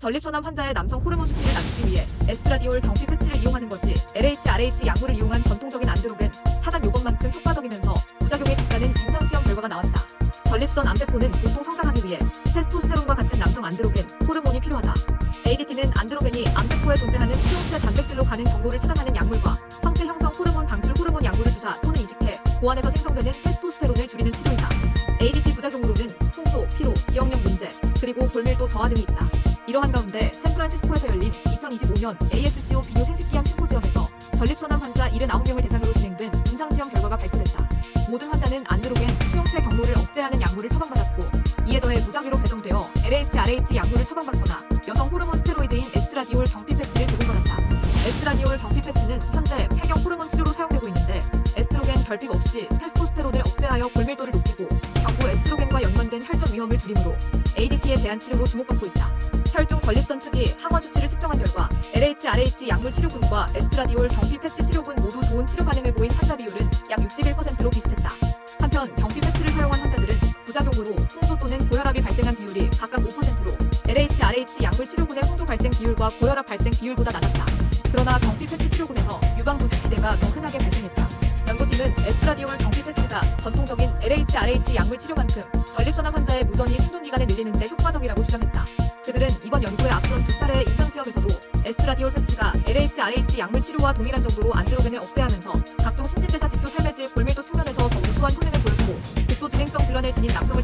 전립선암 환자의 남성 호르몬 수치를 낮추기 위해 에스트라디올 경피 패치를 이용하는 것이 LH-RH 약물을 이용한 전통적인 안드로겐 차단 요법만큼 효과적이면서 부작용이 적다는 임상시험 결과가 나왔다. 전립선 암세포는 보통 성장하기 위해 테스토스테론과 같은 남성 안드로겐 호르몬이 필요하다. ADT는 안드로겐이 암세포에 존재하는 수용체 단백질로 가는 경로를 차단하는 약물과 황체 형성 호르몬 방출 호르몬 약물을 주사 또는 이식해 고안에서 생성되는 테스토스테론을 줄이는 치료이다. ADT 부작용으로는 홍조, 피로, 기억력 문제, 그리고 골밀도 저하 등이 있다. 이러한 가운데 샌프란시스코에서 열린 2025년 ASCO 비뇨 생식기암 심포지엄에서 전립선암 환자 79명을 대상으로 진행된 임상시험 결과가 발표됐다. 모든 환자는 안드로겐 수용체 경로를 억제하는 약물을 처방받았고 이에 더해 무작위로 배정되어 LH-RH 약물을 처방받거나 여성 호르몬 스테로이드인 에스트라디올 경피 패치를 제공받았다. 에스트라디올 경피 패치는 현재 폐경 호르몬 치료로 사용되고 있는데 에스트로겐 결핍 없이 테스토스테론을 억제하여 골밀도를 높이고 경구 에스트로겐과 연관된 혈전 위험을 줄이므로 ADT에 대한 치료로 주목받고 있다. 혈중 전립선 특이 항원 수치를 측정한 결과 LH-RH 약물 치료군과 에스트라디올 경피 패치 치료군 모두 좋은 치료 반응을 보인 환자 비율은 약 61%로 비슷했다. 한편 경피 패치를 사용한 환자들은 부작용으로 홍조 또는 고혈압이 발생한 비율이 각각 5%로 LH-RH 약물 치료군의 홍조 발생 비율과 고혈압 발생 비율보다 낮았다. 그러나 경피 패치 치료군에서 유방 조직 비대가 더 흔하게 발생했다. 연구팀은 에스트라디올 경피 패치가 전통적인 LH-RH 약물 치료만큼 전립선암 환자의 무전이 생존 기간을 늘리는 데 효과적이라고 주장했다. 그들은 이번 연구에 앞선 두 차례의 임상 시험에서도 에스트라디올 패치가 LH-RH 약물 치료와 동일한 정도로 안드로겐을 억제하면서 각종 신진대사 지표 삶의 질 골밀도 측면에서 더 우수한 효능을 보였고 극소 진행성 질환을 지닌 남성을